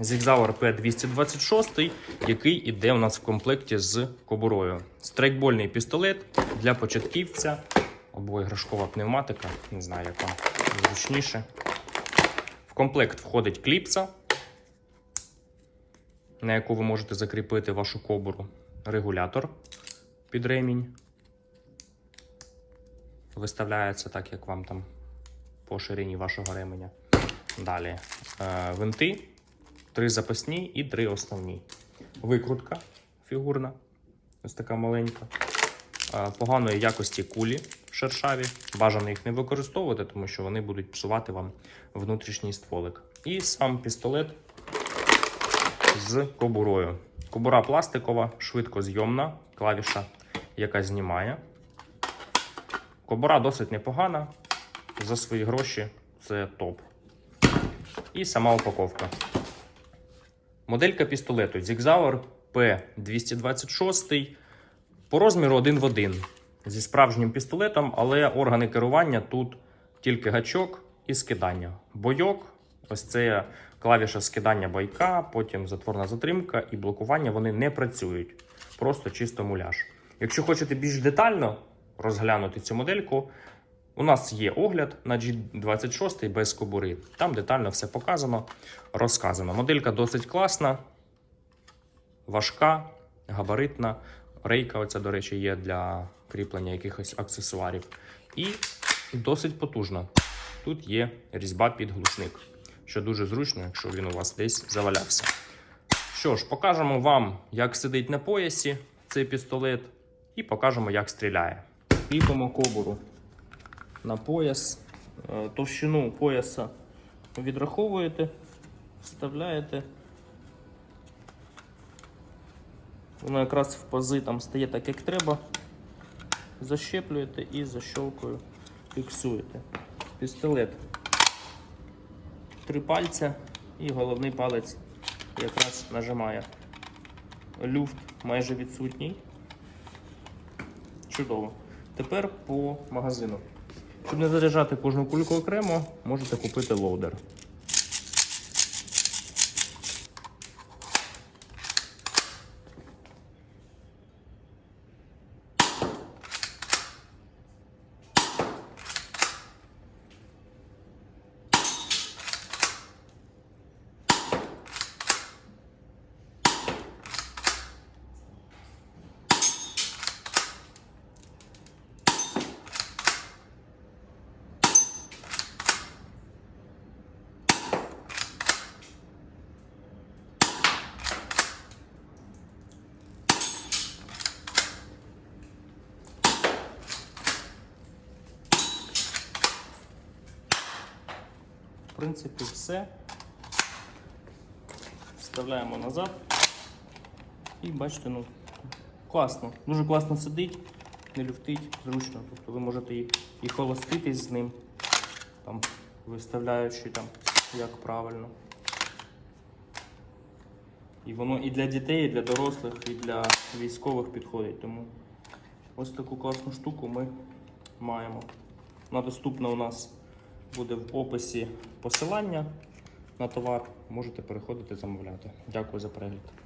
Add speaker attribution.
Speaker 1: Zigzauer P226, який іде у нас в комплекті з кобурою. Страйкбольний пістолет для початківця або іграшкова пневматика, не знаю, як вам зручніше. В комплект входить кліпса, на яку ви можете закріпити вашу кобуру, регулятор під ремінь. Виставляється так, як вам там по ширині вашого ременя. Далі е, винти, три запасні і три основні. Викрутка фігурна, ось така маленька. Поганої якості кулі шершаві. Бажано їх не використовувати, тому що вони будуть псувати вам внутрішній стволик. І сам пістолет з кобурою. Кобура пластикова, швидко зйомна, клавіша, яка знімає. Кобура досить непогана. За свої гроші це топ. І сама упаковка. Моделька пістолету Zigzauer P226 по розміру один в один. Зі справжнім пістолетом, але органи керування тут тільки гачок і скидання. Бойок, ось це клавіша скидання байка, потім затворна затримка і блокування вони не працюють. Просто чисто муляж. Якщо хочете більш детально розглянути цю модельку, у нас є огляд на G26 без кобури. Там детально все показано, розказано. Моделька досить класна, важка, габаритна. Рейка, оця, до речі, є для кріплення якихось аксесуарів. І досить потужна. Тут є різьба під глушник, що дуже зручно, якщо він у вас десь завалявся. Що ж, покажемо вам, як сидить на поясі цей пістолет, і покажемо, як стріляє. Кріпимо кобуру на пояс. Е, Товщину пояса відраховуєте, вставляєте. Воно якраз в пази там стає так, як треба. Защеплюєте і защолкою фіксуєте. Пістолет. Три пальця і головний палець якраз нажимає. Люфт майже відсутній. Чудово. Тепер по магазину. Щоб не заряджати кожну кульку окремо, можете купити лоудер. В принципі, все. Вставляємо назад. І бачите, ну, класно. Дуже класно сидить, не люфтить, зручно. Тобто ви можете і, і холоститись з ним, там, виставляючи там, як правильно. І воно і для дітей, і для дорослих, і для військових підходить. Тому ось таку класну штуку ми маємо. Вона доступна у нас буде в описі посилання на товар. Можете переходити замовляти. Дякую за перегляд.